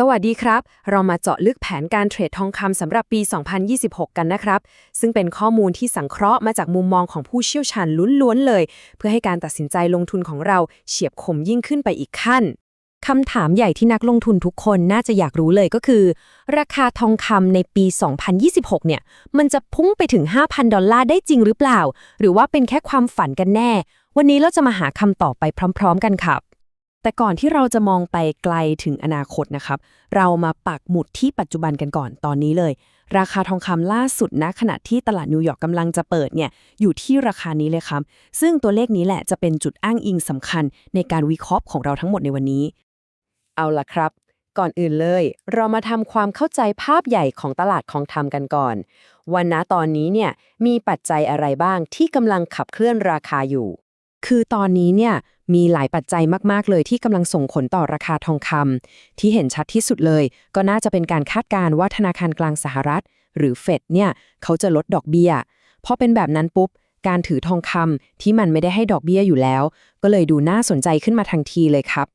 สวัสดีครับ เรามาเจาะลึกแผนการเทรดทองคำสำหรับปี 2026 กันนะครับ ซึ่งเป็นข้อมูลที่สังเคราะห์มาจากมุมมองของผู้เชี่ยวชาญล้วนๆเลย เพื่อให้การตัดสินใจลงทุนของเราเฉียบคมยิ่งขึ้นไปอีกขั้นคำถามใหญ่ที่นักลงทุนทุกคนน่าจะอยากรู้เลยก็คือ ราคาทองคำในปี 2026 เนี่ย มันจะพุ่งไปถึง 5,000 ดอลลาร์ได้จริงหรือเปล่า หรือว่าเป็นแค่ความฝันกันแน่ วันนี้เราจะมาหาคำตอบไปพร้อม ๆ กันครับ แต่ก่อนที่เราจะมองไปไกลถึงอนาคตนะครับ เรามาปักหมุดที่ปัจจุบันกันก่อนตอนนี้เลย ราคาทองคำล่าสุดณขณะที่ตลาดนิวยอร์กกำลังจะเปิดเนี่ยอยู่ที่ราคานี้เลยครับ ซึ่งตัวเลขนี้แหละจะเป็นจุดอ้างอิงสำคัญในการวิเคราะห์ของเราทั้งหมดในวันนี้ เอาล่ะครับ ก่อนอื่นเลย เรามาทำความเข้าใจภาพใหญ่ของตลาดของทำกันก่อนวันนะตอนนี้เนี่ยมีปัจจัยอะไรบ้างที่กำลังขับเคลื่อนราคาอยู่ คือตอนนี้เนี่ย มีหลายปัจจัยมาก ๆ เลยที่กำลังส่งผลต่อราคาทองคำที่เห็นชัดที่สุดเลย ก็น่าจะเป็นการคาดการณ์ว่าธนาคารกลางสหรัฐ หรือเฟดเนี่ยเขาจะลดดอกเบี้ยพอเป็นแบบนั้นปุ๊บ การถือทองคำที่มันไม่ได้ให้ดอกเบี้ยอยู่แล้ว ก็เลยดูน่าสนใจขึ้นมาทันทีเลยครับ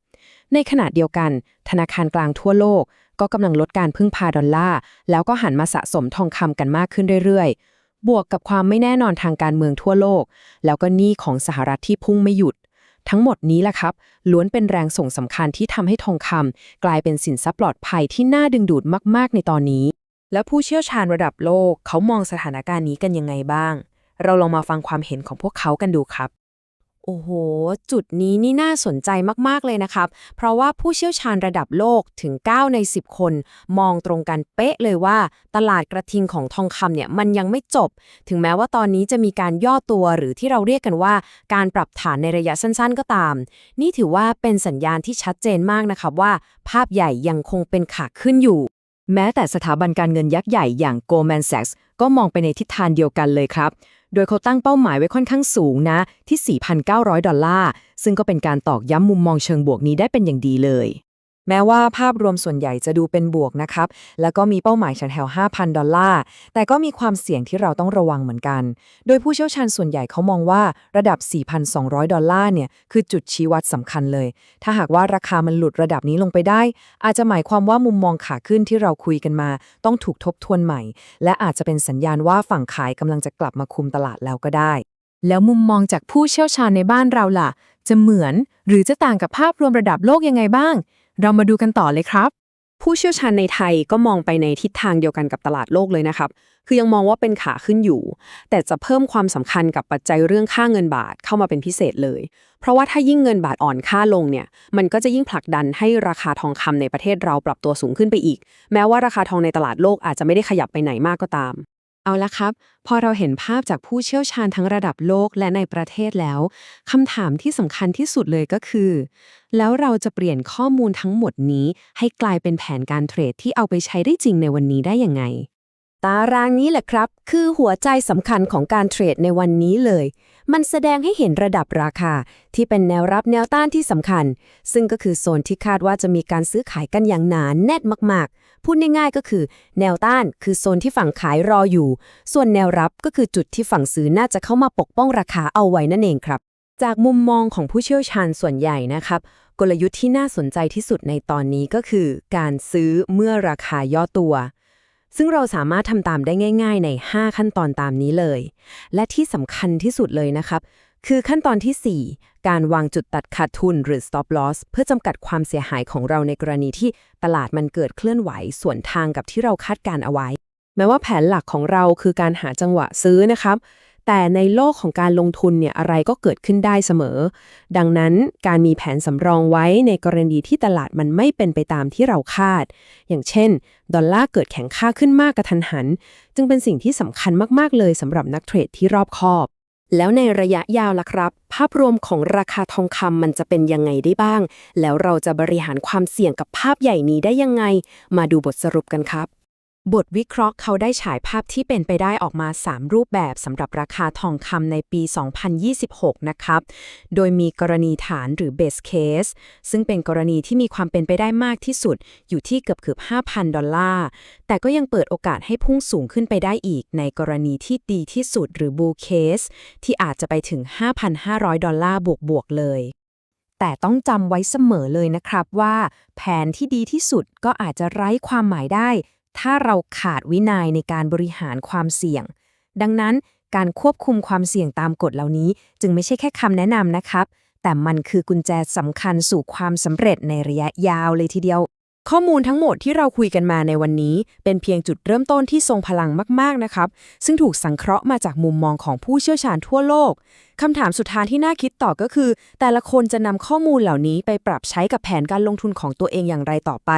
ในขณะเดียวกัน ธนาคารกลางทั่วโลก ก็กำลังลดการพึ่งพาดอลลาร์แล้วก็หันมาสะสมทองคำกันมากขึ้นเรื่อยๆบวกกับความไม่แน่นอนทางการเมืองทั่วโลก แล้วก็หนี้ของสหรัฐที่พุ่งไม่หยุด ทั้งหมดนี้แหละครับ ล้วนเป็นแรงส่งสำคัญที่ทำให้ทองคำกลายเป็นสินทรัพย์ปลอดภัยที่น่าดึงดูดมาก ๆ ในตอนนี้ และผู้เชี่ยวชาญระดับโลกเขามองสถานการณ์นี้กันยังไงบ้าง เราลองมาฟังความเห็นของพวกเขากันดูครับ โอ้โห จุดนี้นี่น่าสนใจมาก ๆ เลยนะครับ เพราะว่าผู้เชี่ยวชาญระดับโลกถึง 9 ใน 10 คน มองตรงกันเป๊ะเลยว่า ตลาดกระทิงของทองคำเนี่ยมันยังไม่จบ ถึงแม้ว่าตอนนี้จะมีการย่อตัวหรือที่เราเรียกกันว่า การปรับฐานในระยะสั้น ๆ ก็ตาม นี่ถือว่าเป็นสัญญาณที่ชัดเจนมากนะครับว่า ภาพใหญ่ยังคงเป็นขาขึ้นอยู่ แม้แต่สถาบันการเงินยักษ์ใหญ่อย่าง Goldman Sachs ก็มองไปในทิศทางเดียวกันเลยครับ โดยเขาตั้งเป้าหมายไว้ค่อนข้างสูงนะ ที่ 4,900 ดอลลาร์ ซึ่งก็เป็นการตอกย้ำมุมมองเชิงบวกนี้ได้เป็นอย่างดีเลย แม้ว่าภาพรวมส่วนใหญ่จะดูเป็นบวกนะครับ แล้วก็มีเป้าหมายแถวๆ5,000 ดอลลาร์ แต่ก็มีความเสี่ยงที่เราต้องระวังเหมือนกัน โดยผู้เชี่ยวชาญส่วนใหญ่เขามองว่าระดับ 4,200 ดอลลาร์เนี่ย คือจุดชี้วัดสำคัญเลย ถ้าหากว่าราคามันหลุดระดับนี้ลงไปได้ อาจจะหมายความว่ามุมมองขาขึ้นที่เราคุยกันมา ต้องถูกทบทวนใหม่ และอาจจะเป็นสัญญาณว่าฝั่งขายกำลังจะกลับมาคุมตลาดแล้วก็ได้ แล้วมุมมองจากผู้เชี่ยวชาญในบ้านเราล่ะ จะเหมือน หรือจะต่างกับภาพรวมระดับโลกยังไงบ้าง เรามาดูกันต่อเลยครับ ผู้เชี่ยวชาญในไทยก็มองไปในทิศทางเดียวกันกับตลาดโลกเลยนะครับ คือยังมองว่าเป็นขาขึ้นอยู่ แต่จะเพิ่มความสำคัญกับปัจจัยเรื่องค่าเงินบาทเข้ามาเป็นพิเศษเลย เพราะว่าถ้ายิ่งเงินบาทอ่อนค่าลงเนี่ย มันก็จะยิ่งผลักดันให้ราคาทองคำในประเทศเราปรับตัวสูงขึ้นไปอีก แม้ว่าราคาทองในตลาดโลกอาจจะไม่ได้ขยับไปไหนมากก็ตาม เอาละครับ พอเราเห็นภาพจากผู้เชี่ยวชาญทั้งระดับโลกและในประเทศแล้วคำถามที่สำคัญที่สุดเลยก็คือ แล้วเราจะเปลี่ยนข้อมูลทั้งหมดนี้ ให้กลายเป็นแผนการเทรดที่เอาไปใช้ได้จริงในวันนี้ได้ยังไง ตารางนี้แหละครับ คือหัวใจสำคัญของการเทรดในวันนี้เลย มันแสดงให้เห็นระดับราคา ที่เป็นแนวรับแนวต้านที่สำคัญ ซึ่งก็คือโซนที่คาดว่าจะมีการซื้อขายกันอย่างหนานแน่นมากๆ พูดง่ายๆก็คือ แนวต้านคือโซนที่ฝั่งขายรออยู่ ส่วนแนวรับก็คือจุดที่ฝั่งซื้อน่าจะเข้ามาปกป้องราคาเอาไว้นั่นเองครับ จากมุมมองของผู้เชี่ยวชาญส่วนใหญ่นะครับ กลยุทธ์ที่น่าสนใจที่สุดในตอนนี้ก็คือ การซื้อเมื่อราคาย่อตัว ซึ่งเราสามารถทำตามได้ง่าย ๆ ใน 5 ขั้นตอนตามนี้เลย และที่สำคัญที่สุดเลยนะครับ คือขั้นตอนทีสี่ 4 การวางจุดตัดขาดทุนหรือ stop loss เพื่อจำกัดความเสียหายของเราในกรณีที่ตลาดมันเกิดเคลื่อนไหวส่วนทางกับที่เราคาดการเอาไว้ แม้ว่าแผนหลักของเราคือการหาจังหวะซื้อนะครับ แต่ในโลกของการลงทุนเนี่ยอะไรก็เกิดขึ้นได้เสมอ ดังนั้นการมีแผนสำรองไว้ในกรณีที่ตลาดมันไม่เป็นไปตามที่เราคาด อย่างเช่น ดอลลาร์เกิดแข็งค่าขึ้นมากกระทันหัน จึงเป็นสิ่งที่สำคัญมาก ๆ เลยสำหรับนักเทรดที่รอบคอบ แล้วในระยะยาวล่ะครับ ภาพรวมของราคาทองคำมันจะเป็นยังไงได้บ้าง แล้วเราจะบริหารความเสี่ยงกับภาพใหญ่นี้ได้ยังไง มาดูบทสรุปกันครับ บทวิเคราะห์เขาได้ฉายภาพที่เป็นไปได้ออกมา 3 รูปแบบสำหรับราคาทองคำในปี 2026 นะครับ โดยมีกรณีฐานหรือ base case ซึ่งเป็นกรณีที่มีความเป็นไปได้มากที่สุด อยู่ที่เกือบเกือบ5,000 ดอลลาร์ แต่ก็ยังเปิดโอกาสให้พุ่งสูงขึ้นไปได้อีก ในกรณีที่ดีที่สุดหรือ bull case ที่อาจจะไปถึง 5,500 ดอลลาร์บวกๆเลยแต่ต้องจำไว้เสมอเลยนะครับว่า แผนที่ดีที่สุดก็อาจจะไร้ความหมายได้ ถ้าเราขาดวินัยในการบริหารความเสี่ยง ดังนั้นการควบคุมความเสี่ยงตามกฎเหล่านี้ จึงไม่ใช่แค่คำแนะนำนะครับ แต่มันคือกุญแจสำคัญสู่ความสำเร็จในระยะยาวเลยทีเดียว ข้อมูลทั้งหมดที่เราคุยกันมาในวันนี้ เป็นเพียงจุดเริ่มต้นที่ทรงพลังมากๆนะครับ ซึ่งถูกสังเคราะห์มาจากมุมมองของผู้เชี่ยวชาญทั่วโลกคำถามสุดท้ายที่น่าคิดต่อก็คือ แต่ละคนจะนำข้อมูลเหล่านี้ไปปรับใช้กับแผนการลงทุนของตัวเองอย่างไรต่อไป